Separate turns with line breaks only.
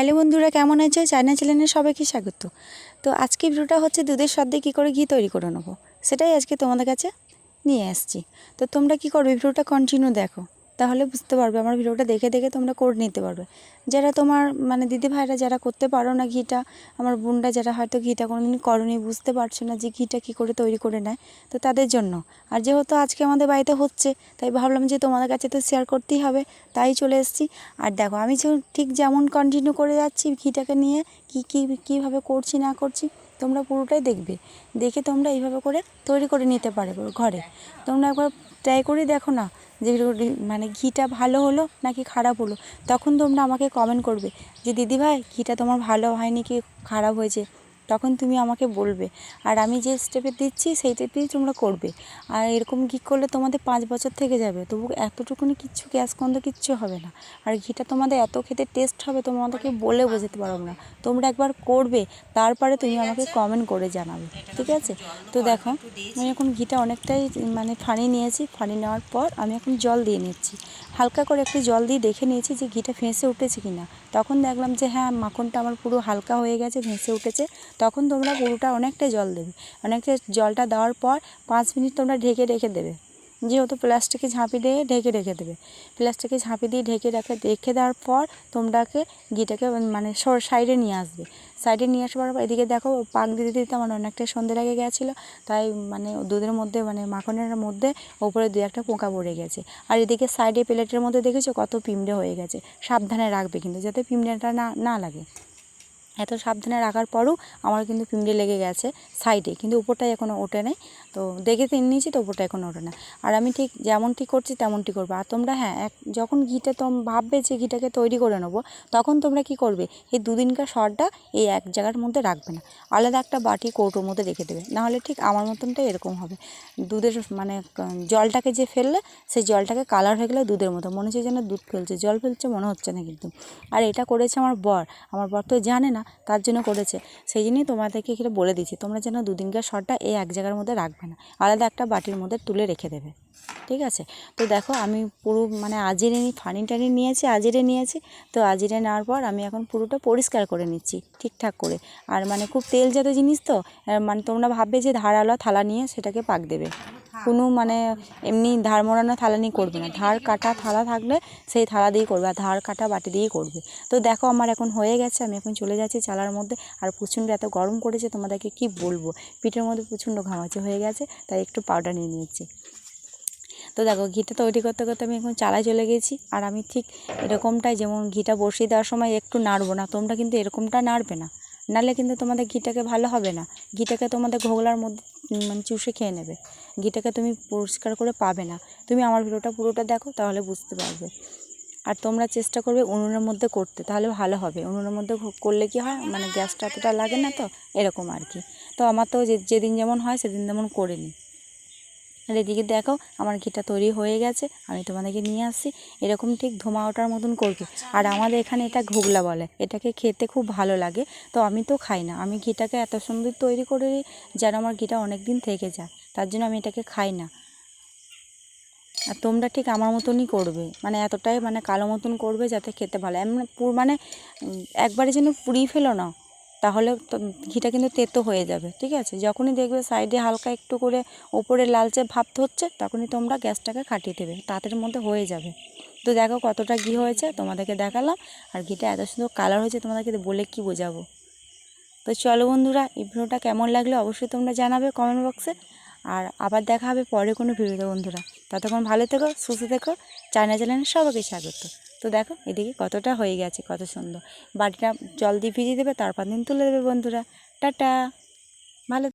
Hello বন্ধুরা, কেমন আছো? চায়না চ্যানেলে সবাইকে স্বাগত। তো আজকে ভিডিওটা হচ্ছে দুধের সাথে কী করে ঘি তৈরি করে নেব, সেটাই আজকে তোমাদের কাছে নিয়ে আসছি। তো তোমরা কি করবে ভিডিওটা কন্টিনিউ দেখো। তাহলে বুঝতে পারবে। আমার ভিডিওটা দেখে দেখে তোমরা করে নিতে পারবে। যারা তোমার মানে দিদি ভাইরা যারা করতে পারো না ঘিটা, আমার বোনরা যারা হয়তো ঘিটা কোনো কোনোদিন করনি, বুঝতে পারছ না যে ঘিটা কী করে তৈরি করে নেয়। তো তাদের জন্য। আর যেহেতু আজকে আমাদের বাড়িতে হচ্ছে, তাই ভাবলাম যে তোমাদের কাছে তো শেয়ার করতেই হবে, তাই চলে এসেছি। আর দেখো, আমি ঠিক যেমন কন্টিনিউ করে যাচ্ছি ঘিটাকে নিয়ে, কী কী, কীভাবে করছি না করছি তোমরা পুরোটাই দেখবে। দেখে তোমরা এইভাবে করে তৈরি করে নিতে পারবে ঘরে। তোমরা একবার ট্রাই করে দেখো না যে মানে ঘিটা ভালো হলো নাকি খারাপ হলো। তখন তোমরা আমাকে কমেন্ট করবে যে, দিদিভাই, ঘিটা তোমার ভালো হয়নি কি খারাপ হয়েছে? তখন তুমি আমাকে বলবে। আর আমি যে স্টেপে দিচ্ছি সেই স্টেপেই তোমরা করবে। আর এরকম ঘি করলে তোমাদের পাঁচ বছর থেকে যাবে। তবু এতটুকুনি কিচ্ছু গ্যাস গন্ধ কিচ্ছু হবে না। আর ঘিটা তোমাদের এত খেতে টেস্ট হবে, তোমাদেরকে বলে বোঝাতে পারব না। তোমরা একবার করবে, তারপরে তুমি আমাকে কমেন্ট করে জানাবে। ঠিক আছে? তো দেখো, আমি এখন ঘিটা অনেকটাই মানে ফানি নিয়েছি। ফানি নেওয়ার পর আমি এখন জল দিয়ে নিচ্ছি। হালকা করে একটু জল দিয়ে দেখে নিয়েছি যে ঘিটা ফেঁসে উঠেছে কি না তখন দেখলাম যে হ্যাঁ মাখনটা আমার পুরো হালকা হয়ে গেছে, ভেসে উঠেছে। তখন তোমরা গরুটা অনেকটা জল দেবে। অনেকটা জলটা দেওয়ার পর পাঁচ মিনিট তোমরা ঢেকে রেখে দেবে। যেহেতু প্লাস্টিকে ঝাঁপি দিয়ে ঢেকে রেখে দেবে। প্লাস্টিকে ঝাঁপি দিয়ে ঢেকে রেখে রেখে দেওয়ার পর তোমরাকে ঘিটাকে মানে সর, সাইডে নিয়ে আসবে। সাইডে নিয়ে আসবার পর এদিকে দেখো, পাক দিতে দিতে আমার অনেকটা সন্ধে লেগে গেছিল। তাই মানে দুধের মধ্যে মানে মাখনের মধ্যে ওপরে দু একটা পোকা পড়ে গেছে। আর এদিকে সাইডে প্লেটের মধ্যে দেখেছ কত পিমড়ে হয়ে গেছে। সাবধানে রাখবে কিন্তু, যাতে পিমড়েটা না না লাগে। এত সাবধানে রাখার পরও আমার কিন্তু পিমড়ে লেগে গেছে সাইডে, কিন্তু উপরটাই এখনও ওঠে নেই। তো দেখে তিন নিয়েছি তো উপরটা এখনও ওঠে না। আর আমি ঠিক যেমনটি করছি, তেমনটি করব। আর তোমরা হ্যাঁ এক যখন ঘিটা তোম, ভাববে যে ঘিটাকে তৈরি করে নেব, তখন তোমরা কি করবে? এই দুদিনকার শরটা এই এক জায়গার মধ্যে রাখবে না। আলাদা একটা বাটি কৌটোর মধ্যে রেখে দেবে। নাহলে ঠিক আমার মতনটাই এরকম হবে। দুধের মানে জলটাকে যে ফেললে, সেই জলটাকে কালার হয়ে গেলে দুধের মতো। মনে হচ্ছে যেন দুধ ফেলছে, জল ফেলছে, মনে হচ্ছে না কিন্তু। আর এটা করেছে আমার বর। আমার বর তো জানে না তার জন্য করেছে। সেই জন্যই তোমাদেরকে এখানে বলে দিচ্ছি, তোমরা যেন দুদিনকার শটটা এই এক জায়গার মধ্যে রাখবে না। আলাদা একটা বাটির মধ্যে তুলে রেখে দেবে। ঠিক আছে? তো দেখো, আমি পুরো মানে আজিরে নিয়ে ফানি টানি নিয়েছি, আজিরে নিয়েছি। তো আজিরে নেওয়ার পর আমি এখন পুরোটা পরিষ্কার করে নিচ্ছি, ঠিকঠাক করে। আর মানে খুব তেলজাত জিনিস তো মানে তোমরা ভাববে যে ধারালো থালা নিয়ে সেটাকে পাক দেবে। কোনো মানে এমনি ধার মোড়ানো থালা নিয়ে করবে না। ধার কাটা থালা থাকলে সেই থালা দিয়েই করবে আর ধার কাটা বাটি দিয়েই করবে। তো দেখো আমার এখন হয়ে গেছে, আমি এখন চলে যাচ্ছি চালার মধ্যে। আর প্রচণ্ড এত গরম করেছে তোমাদেরকে কি বলব? পিঠের মধ্যে প্রচণ্ড ঘামাচি হয়ে গেছে, তাই একটু পাউডার নিয়ে নিয়েছি। তো দেখো ঘিটা তৈরি করতে করতে আমি এখন চালায় চলে গেছি। আর আমি ঠিক এরকমটাই যেমন ঘিটা বসিয়ে দেওয়ার সময় একটু নাড়বো না, তোমরা কিন্তু এরকমটা নাড়বে না। নাহলে কিন্তু তোমাদের ঘিটাকে ভালো হবে না। ঘিটাকে তোমাদের ঘোগলার মধ্যে মানে চুষে খেয়ে নেবে। ঘিটাকে তুমি পরিষ্কার করে পাবে না। তুমি আমার ভিডিওটা পুরোটা দেখো, তাহলে বুঝতে পারবে। আর তোমরা চেষ্টা করবে উনুনের মধ্যে করতে, তাহলে ভালো হবে। উনুনের মধ্যে করলে কি হয়? মানে গ্যাসটা এতটা লাগে না তো, এরকম আর কি। তো আমার তো যেদিন যেমন হয়, সেদিন তেমন করে নিই। এদিকে দেখো, আমার ঘিটা তৈরি হয়ে গেছে, আমি তোমাদেরকে নিয়ে আসছি। এরকম ঠিক ধোমা ওঠার মতন করবে আর আমাদের এখানে এটা ঘুগলা বলে, এটাকে খেতে খুব ভালো লাগে। তো আমি তো খাই না, আমি ঘিটাকে এত সুন্দর তৈরি করে যেন আমার ঘিটা অনেক দিন থেকে যায়, তার জন্য আমি এটাকে খাই না। আর তোমরা ঠিক আমার মতনই করবে মানে এতটাই মানে কালো মতন করবে যাতে খেতে ভালো এমন মানে একবারে যেন পুড়িয়ে ফেলো না। তাহলে ঘিটা কিন্তু তেতো হয়ে যাবে, ঠিক আছে? যখনই দেখবে সাইডে হালকা একটু করে ওপরে লালচে ভাব হচ্ছে তখনই তোমরা গ্যাসটাকে কাটিয়ে দেবে তাদের মধ্যে হয়ে যাবে। তো দেখো কতটা ঘি হয়েছে, তোমাদেরকে দেখালাম। আর ঘিটা এত সুন্দর কালার হয়েছে, তোমাদেরকে বলে কি বোঝাবো? তো চলো বন্ধুরা, এই ভিডিওটা কেমন লাগল অবশ্যই তোমরা জানাবে কমেন্ট বক্সে আর আবার দেখা হবে পরে কোনো ভিডিওতে বন্ধুরা। ততক্ষণ ভালো থেকো, সুস্থ থেকো। চায়না চ্যানেলে সবাইকে স্বাগত। তো দেখো, এদিকে কতটা হয়ে গেছে, কত সুন্দর। বাটিটা জল দিয়ে ভিজিয়ে দেবে, তারপর দিন তুলে দেবে বন্ধুরা। টাটা। ভালো